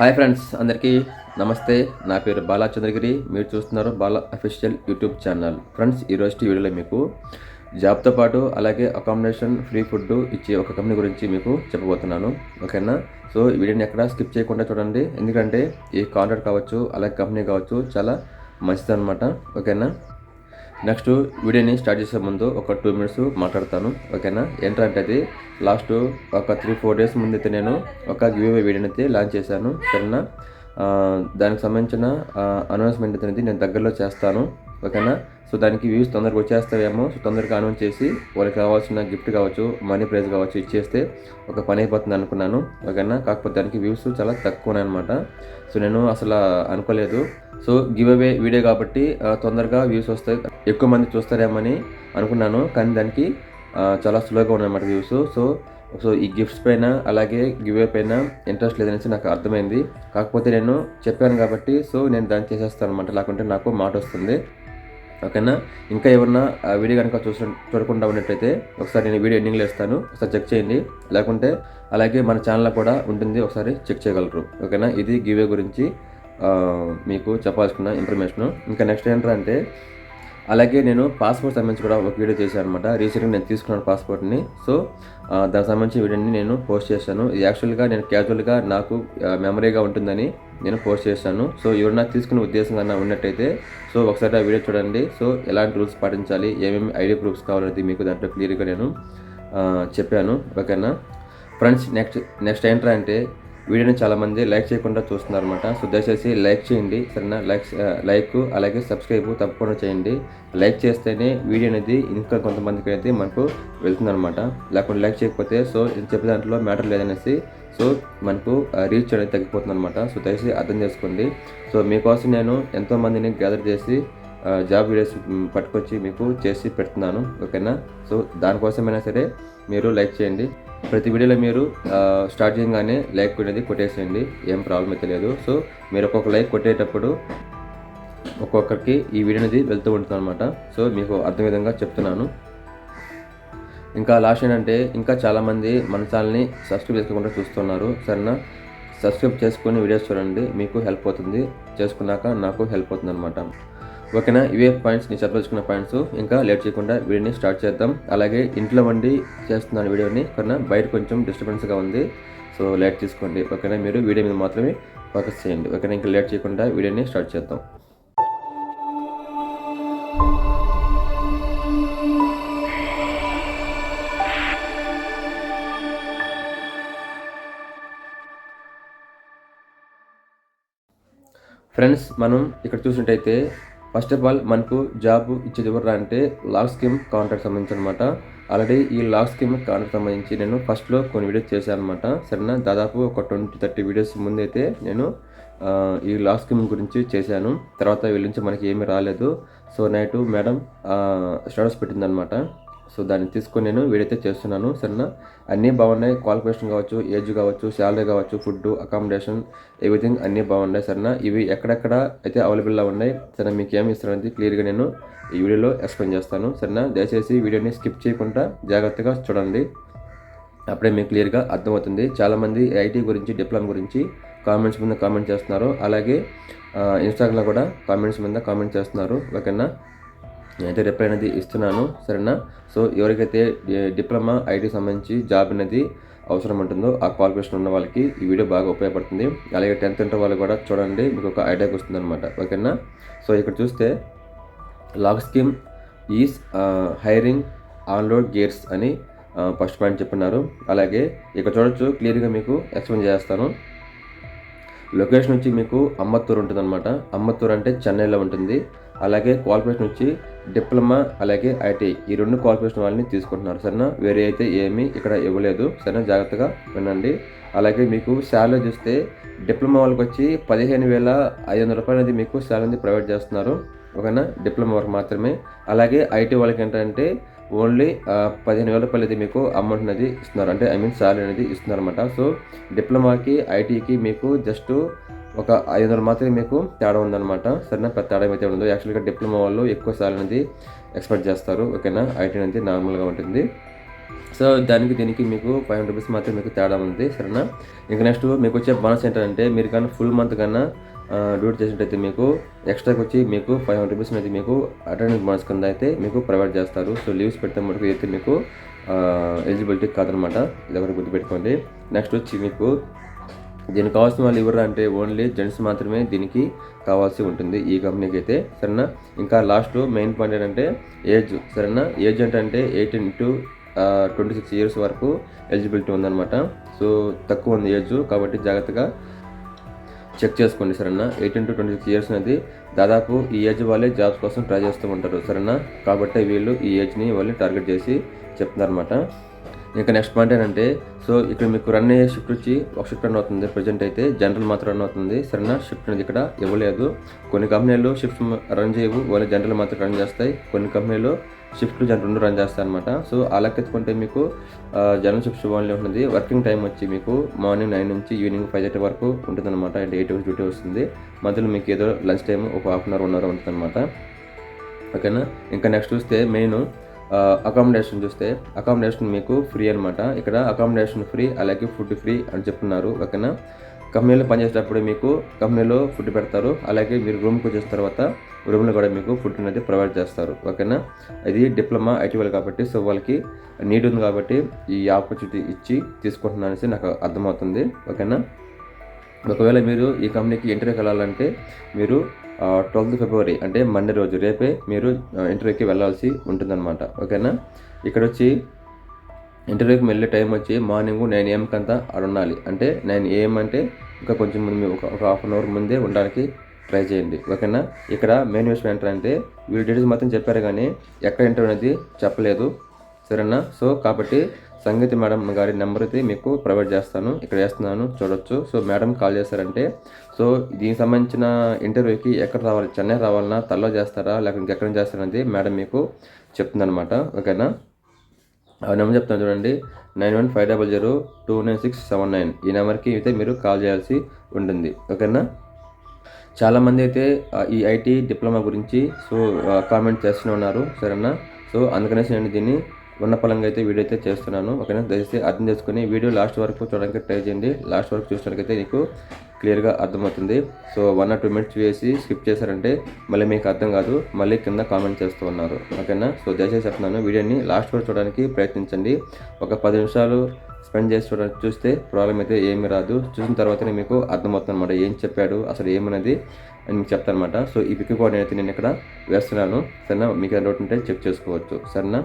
Hi friends అందరికీ నమస్తే. నా పేరు బాలా చంద్రగిరి. మీరు చూస్తున్నారు Bala official YouTube channel. Friends ఈరోజు వీడియోలో మీకు జాబ్తో పాటు అలాగే అకామిడేషన్ ఫ్రీ ఫుడ్ ఇచ్చే ఒక కంపెనీ గురించి మీకు చెప్పబోతున్నాను. ఓకేనా? సో ఈ వీడియోని ఎక్కడ స్కిప్ చేయకుండా చూడండి. ఎందుకంటే ఈ కాంట్రాక్ట్ కావచ్చు అలాగే కంపెనీ కావచ్చు చాలా మంచిదన్నమాట. ఓకేనా? నెక్స్ట్ వీడియోని స్టార్ట్ చేసే ముందు ఒక టూ మినిట్స్ మాట్లాడతాను ఓకేనా? ఏంటంటే అది లాస్ట్ ఒక త్రీ ఫోర్ డేస్ ముందు అయితే నేను ఒక గివ్ వీడియోని అయితే లాంచ్ చేశాను సరేనా? దానికి సంబంధించిన అనౌన్స్మెంట్ అనేది నేను దగ్గరలో చేస్తాను ఓకేనా? సో దానికి వ్యూస్ తొందరగా వచ్చేస్తావేమో సో తొందరగా అనౌన్స్ చేసి వాళ్ళకి కావాల్సిన గిఫ్ట్ కావచ్చు మనీ ప్రైజ్ కావచ్చు ఇచ్చేస్తే ఒక పని అయిపోతుంది అనుకున్నాను. ఓకేనా? కాకపోతే దానికి వ్యూస్ చాలా తక్కువ అనమాట సో నేను అసలు అనుకోలేదు. సో గివ్ అవే వీడియో కాబట్టి తొందరగా వ్యూస్ వస్తాయి. ఎక్కువ మంది చూస్తారేమని అనుకున్నాను. కానీ దానికి చాలా స్లోగా ఉన్నాయన్నమాట వ్యూస్. సో సో ఈ గిఫ్ట్స్ పైన అలాగే గివ్ అవే పైన ఇంట్రెస్ట్ లేదనేసి నాకు అర్థమైంది. కాకపోతే నేను చెప్పాను కాబట్టి సో నేను దాన్ని చేసేస్తాను అనమాట లేకుంటే నాకు మాట వస్తుంది. ఓకేనా? ఇంకా ఎవరన్నా ఆ వీడియో కనుక చూస చూడకుండా ఉన్నట్టయితే ఒకసారి నేను వీడియో ఎండింగ్లో ఇస్తాను. ఒకసారి చెక్ చేయండి. లేకుంటే అలాగే మన ఛానల్లో కూడా ఉంటుంది. ఒకసారి చెక్ చేయగలరు. ఓకేనా? ఇది గివే గురించి మీకు చెప్పాల్సిన ఇన్ఫర్మేషన్ ఇంకా నెక్స్ట్ ఏంటంటే అలాగే నేను పాస్పోర్ట్ సంబంధించి కూడా ఒక వీడియో చేశాను అనమాట రీసెంట్గా నేను తీసుకున్నాను పాస్పోర్ట్ని సో దానికి సంబంధించిన వీడియోని నేను పోస్ట్ చేశాను. ఇది యాక్చువల్గా నేను క్యాజువల్గా నాకు మెమరీగా ఉంటుందని నేను పోస్ట్ చేశాను. సో ఎవరన్నా తీసుకునే ఉద్దేశం కన్నా ఉన్నట్టయితే సో ఒకసారి ఆ వీడియో చూడండి. సో ఎలాంటి రూల్స్ పాటించాలి? ఏమేమి ఐడి ప్రూఫ్స్ కావాలనేది మీకు దాంట్లో క్లియర్గా నేను చెప్పాను. ఓకేనా? ఫ్రెండ్స్ నెక్స్ట్ నెక్స్ట్ ఏంట్రా అంటే వీడియోని చాలామంది లైక్ చేయకుండా చూస్తున్నారు అనమాట సో దయచేసి లైక్ చేయండి సరేనా? లైక్ లైక్ అలాగే సబ్స్క్రైబ్ తప్పకుండా చేయండి. లైక్ చేస్తేనే వీడియో అనేది ఇంకా కొంతమందికి అయితే మనకు వెళ్తుందన్నమాట. లేకుండా లైక్ చేయకపోతే సో ఇది చెప్పే దాంట్లో మ్యాటర్ లేదనేసి సో మనకు రీచ్ అనేది తగ్గిపోతుంది అనమాట సో దయచేసి అర్థం చేసుకోండి. సో మీకోసం నేను ఎంతోమందిని గ్యాదర్ చేసి జాబ్ వీడియోస్ పట్టుకొచ్చి మీకు చేసి పెడుతున్నాను ఓకేనా? సో దానికోసమైనా సరే మీరు లైక్ చేయండి. ప్రతి వీడియోలో మీరు స్టార్ట్ చేయగానే లైక్ అనేది కొట్టేసేయండి ఏం ప్రాబ్లం అయితే లేదు. సో మీరు ఒక్కొక్క లైక్ కొట్టేటప్పుడు ఒక్కొక్కరికి ఈ వీడియో అనేది వెళ్తూ ఉంటుంది అనమాట సో మీకు అర్థం విధంగా చెప్తున్నాను. ఇంకా లాస్ట్ ఏంటంటే ఇంకా చాలామంది మన ఛానల్ని సబ్స్క్రైబ్ చేసుకోకుండా చూస్తున్నారు. సరేనా? సబ్స్క్రైబ్ చేసుకొని వీడియోస్ చూడండి మీకు హెల్ప్ అవుతుంది. చేసుకున్నాక నాకు హెల్ప్ అవుతుంది అనమాట ఓకేనా? ఇవే పాయింట్స్ నేను చెప్పదలుచుకున్న పాయింట్స్ ఇంకా లేట్ చేయకుండా వీడియోని స్టార్ట్ చేద్దాం. అలాగే ఇంట్లో వండి చేస్తున్నాను వీడియోని కన్నా బయట కొంచెం డిస్టర్బెన్స్గా ఉంది. సో లేట్ తీసుకోండి. ఓకేనా? మీరు వీడియో మీద మాత్రమే ఫోకస్ చేయండి. ఓకేనా? ఇంకా లేట్ చేయకుండా వీడియోని స్టార్ట్ చేద్దాం. ఫ్రెండ్స్ మనం ఇక్కడ చూసినట్టయితే ఫస్ట్ ఆఫ్ ఆల్ మనకు జాబ్ ఇచ్చేది ఎవరు అంటే లాక్ స్కీమ్ కాంట్రాక్ట్ సంబంధించి అనమాట ఆల్రెడీ ఈ లాక్ స్కీమ్ కాంట్రాక్ట్ సంబంధించి నేను ఫస్ట్లో కొన్ని వీడియోస్ చేశాను అనమాట సరేనా? దాదాపు ఒక ట్వంటీ థర్టీ వీడియోస్ ముందైతే నేను ఈ లాక్ స్కీమ్ గురించి చేశాను. తర్వాత వీళ్ళ నుంచి మనకి ఏమీ రాలేదు. సో నైట్ మేడం స్టేటస్ పెట్టిందనమాట సో దాన్ని తీసుకొని నేను వీడైతే చేస్తున్నాను సరేనా? అన్నీ బాగున్నాయి. క్వాలిఫికేషన్ కావచ్చు ఏజ్ కావచ్చు శాలరీ కావచ్చు ఫుడ్ అకామిడేషన్ ఎవ్రీథింగ్ అన్నీ బాగున్నాయి సరేనా? ఇవి ఎక్కడెక్కడ అయితే అవైలబుల్గా ఉన్నాయి సరే మీకు ఏమి ఇస్తారనేది క్లియర్గా నేను ఈ వీడియోలో ఎక్స్ప్లెయిన్ చేస్తాను సరేనా? దయచేసి వీడియోని స్కిప్ చేయకుండా జాగ్రత్తగా చూడండి. అప్పుడే మీకు క్లియర్గా అర్థమవుతుంది. చాలామంది ఐటీ గురించి డిప్లొమా గురించి కామెంట్స్ మీద కామెంట్ చేస్తున్నారు. అలాగే ఇన్స్టాగ్రామ్లో కూడా కామెంట్స్ మీద కామెంట్ చేస్తున్నారు. ఓకేనా? నేనైతే రిప్లై అనేది ఇస్తున్నాను సరేనా? సో ఎవరికైతే డిప్లొమా ఐటీ సంబంధించి జాబ్ అనేది అవసరం ఉంటుందో ఆ క్వాలిఫికేషన్ ఉన్న వాళ్ళకి ఈ వీడియో బాగా ఉపయోగపడుతుంది. అలాగే టెన్త్ ఇంటర్ వాళ్ళు కూడా చూడండి మీకు ఒక ఐడియాకి వస్తుంది అనమాట ఓకేనా? సో ఇక్కడ చూస్తే log scheme is hiring onload gears అని ఫస్ట్ పాయింట్ చెప్పినారు. అలాగే ఇక్కడ చూడొచ్చు క్లియర్గా మీకు ఎక్స్ప్లెయిన్ చేస్తాను. లొకేషన్ వచ్చి మీకు అమ్మత్తూరు ఉంటుంది అనమాట అమ్మత్తూరు అంటే చెన్నైలో ఉంటుంది. అలాగే క్వాలిఫికేషన్ వచ్చి డిప్లొమా అలాగే ఐటీ ఈ రెండు క్వాలిఫికేషన్ వాళ్ళని తీసుకుంటున్నారు. సరేనా? వేరే అయితే ఏమీ ఇక్కడ ఇవ్వలేదు. సరేనా? జాగ్రత్తగా వినండి. అలాగే మీకు శాలరీ చూస్తే డిప్లొమా వాళ్ళకి వచ్చి పదిహేను వేల ఐదు వందల రూపాయలు అనేది మీకు శాలరీ అనేది ప్రొవైడ్ చేస్తున్నారు. ఓకేనా? డిప్లొమా వరకు మాత్రమే. అలాగే ఐటీ వాళ్ళకి ఏంటంటే ఓన్లీ పదిహేను వేల రూపాయలు అయితే మీకు అమౌంట్ అనేది ఇస్తున్నారు. అంటే ఐ మీన్ శాలరీ అనేది ఇస్తున్నారు అనమాట సో డిప్లొమాకి ఐటీకి మీకు జస్ట్ ఒక ఐదు వందలు మాత్రమే మీకు తేడా ఉందన్నమాట. సరేనా? పెద్ద తేడా అయితే ఉండదు యాక్చువల్గా డిప్లొమా వాళ్ళు ఎక్కువ శాలరీ అనేది ఎక్స్పెక్ట్ చేస్తారు ఓకేనా? ఐటీ అనేది నార్మల్గా ఉంటుంది. సో దానికి దీనికి మీకు ఫైవ్ హండ్రెడ్ రూపీస్ మాత్రం మీకు తేడా ఉంది సరేనా? ఇంకా నెక్స్ట్ మీకు వచ్చే బోనస్ ఏంటంటే మీరు కానీ ఫుల్ మంత్ కన్నా డ్యూటీ చేసినట్టయితే మీకు ఎక్స్ట్రాకి వచ్చి మీకు ఫైవ్ హండ్రెడ్ రూపీస్ అయితే మీకు అటెండెన్స్ బోనస్ కింద అయితే మీకు ప్రొవైడ్ చేస్తారు. సో లీవ్స్ పెడితే మటుకు అయితే మీకు ఎలిజిబిలిటీ కాదనమాట ఇది ఒకటి గుర్తుపెట్టుకోండి. నెక్స్ట్ వచ్చి మీకు దీనికి కావాల్సిన వాళ్ళు ఎవరు అంటే ఓన్లీ జెంట్స్ మాత్రమే దీనికి కావాల్సి ఉంటుంది ఈ కంపెనీకి అయితే. సరేనా? ఇంకా లాస్ట్ మెయిన్ పాయింట్ ఏంటంటే ఏజ్ సరేనా? ఏజ్ ఏంటంటే eighteen to twenty six years వరకు ఎలిజిబిలిటీ ఉందన్నమాట. సో తక్కువ ఉంది ఏజ్ కాబట్టి జాగ్రత్తగా చెక్ చేసుకోండి సరేనా? Eighteen to twenty six years అనేది దాదాపు ఈ ఏజ్ వాళ్ళే జాబ్స్ కోసం ట్రై చేస్తూ ఉంటారు సరేనా? కాబట్టి వీళ్ళు ఈ ఏజ్ని వాళ్ళు టార్గెట్ చేసి చెప్తున్నారన్నమాట. ఇంకా నెక్స్ట్ పాయింట్ ఏంటంటే సో ఇక్కడ మీకు రన్ అయ్యే షిఫ్ట్ వచ్చి ఒక షిఫ్ట్ రన్ అవుతుంది. ప్రజెంట్ అయితే జనరల్ మాత్రం రన్ అవుతుంది. సరేనా? షిఫ్ట్ అనేది ఇక్కడ ఇవ్వలేదు. కొన్ని కంపెనీలు షిఫ్ట్ రన్ చేయవు. వాళ్ళు జనరల్ మాత్రం రన్ చేస్తాయి. కొన్ని కంపెనీలు షిఫ్ట్లు జనరల్ రెండు రన్ చేస్తాయి అనమాట సో అలా ఎత్తుకుంటే మీకు జనరల్ షిఫ్ట్ ఓన్లీ ఉంటుంది. వర్కింగ్ టైం వచ్చి మీకు మార్నింగ్ నైన్ నుంచి ఈవినింగ్ ఫైవ్ థర్టీ వరకు ఉంటుంది అనమాట అంటే ఎయిట్ అవర్స్ డ్యూటీ వస్తుంది. మధ్యలో మీకు ఏదో లంచ్ టైం ఒక half an hour one hour ఉంటుంది అనమాట ఓకేనా ఇంకా నెక్స్ట్ చూస్తే మెయిన్ అకామిడేషన్ చూస్తే అకామిడేషన్ మీకు ఫ్రీ అనమాట ఇక్కడ అకామిడేషన్ ఫ్రీ అలాగే ఫుడ్ ఫ్రీ అని చెప్తున్నారు ఓకేనా? కంపెనీలో పనిచేసేటప్పుడు మీకు కంపెనీలో ఫుడ్ పెడతారు అలాగే మీరు రూమ్కి వచ్చేసిన తర్వాత రూమ్లో కూడా మీకు ఫుడ్ అనేది ప్రొవైడ్ చేస్తారు ఓకేనా? ఇది డిప్లొమా ఐటీ వాళ్ళు కాబట్టి సో వాళ్ళకి నీడ్ ఉంది కాబట్టి ఈ ఆపర్చునిటీ ఇచ్చి తీసుకుంటున్నాను అనేసి నాకు అర్థమవుతుంది ఓకేనా? ఒకవేళ మీరు ఈ కంపెనీకి ఇంటర్వ్యూకి వెళ్ళాలంటే మీరు ట్వెల్త్ ఫిబ్రవరి అంటే మండే రోజు రేపే మీరు ఇంటర్వ్యూకి వెళ్ళాల్సి ఉంటుందన్నమాట. ఓకేనా? ఇక్కడ వచ్చి ఇంటర్వ్యూకి వెళ్ళే టైం వచ్చి మార్నింగ్ నైన్ ఏఎంకి అంతా అక్కడ ఉండాలి. అంటే నైన్ ఏఎం అంటే ఇంకా కొంచెం ముందు ఒక ఒక హాఫ్ అన్ అవర్ ముందే ఉండడానికి ట్రై చేయండి. ఓకేనా? ఇక్కడ మెయిన్ విషయం ఏంటంటే వీళ్ళు డీటెయిల్స్ మాత్రం చెప్పారు కానీ ఎక్కడ ఇంటర్వ్యూ అనేది చెప్పలేదు. సరేనా? సో కాబట్టి సంగీత మేడం గారి నెంబర్ అయితే మీకు ప్రొవైడ్ చేస్తాను. ఇక్కడ వేస్తున్నాను. చూడొచ్చు. సో మేడం కాల్ చేస్తారంటే సో దీనికి సంబంధించిన ఇంటర్వ్యూకి ఎక్కడ రావాలి? చెన్నై రావాలన్నా తల్లో చేస్తారా? లేకపోతే ఇంకెక్కడ చేస్తారనేది మేడం మీకు చెప్తుందనమాట ఓకేనా? ఆ నెంబర్ చెప్తాను చూడండి. Nine one five double zero two nine six seven nine. ఈ నెంబర్కి అయితే మీరు కాల్ చేయాల్సి ఉంటుంది. ఓకేనా? చాలామంది అయితే ఈ ఐటీ డిప్లొమా గురించి సో కామెంట్ చేస్తూనే ఉన్నారు. సరేనా? సో అందుకనేసి నేను దీన్ని ఉన్న పలంగా అయితే వీడియో అయితే చేస్తున్నాను. ఓకేనా? దయచేసి అర్థం చేసుకుని వీడియో లాస్ట్ వరకు చూడడానికి ట్రై చేయండి. లాస్ట్ వరకు చూసినట్లయితే నీకు క్లియర్గా అర్థమవుతుంది. So one or two minutes వేసి స్కిప్ చేశారంటే మళ్ళీ మీకు అర్థం కాదు. మళ్ళీ కింద కామెంట్ చేస్తూ ఉన్నారు. ఓకేనా? సో దయచేసి చెప్తున్నాను వీడియోని లాస్ట్ వరకు చూడడానికి ప్రయత్నించండి. ఒక పది నిమిషాలు స్పెండ్ చేసి చూడ చూస్తే ప్రాబ్లం అయితే ఏమి రాదు. చూసిన తర్వాతనే మీకు అర్థమవుతుంది అనమాట ఏం చెప్పాడు అసలు ఏమనేది అని మీకు చెప్తాను అనమాట సో ఈ పిక్ కోడ్ అయితే నేను ఇక్కడ వేస్తున్నాను. సరేనా? మీకు డౌట్ ఉంటే చెక్ చేసుకోవచ్చు. సరేనా?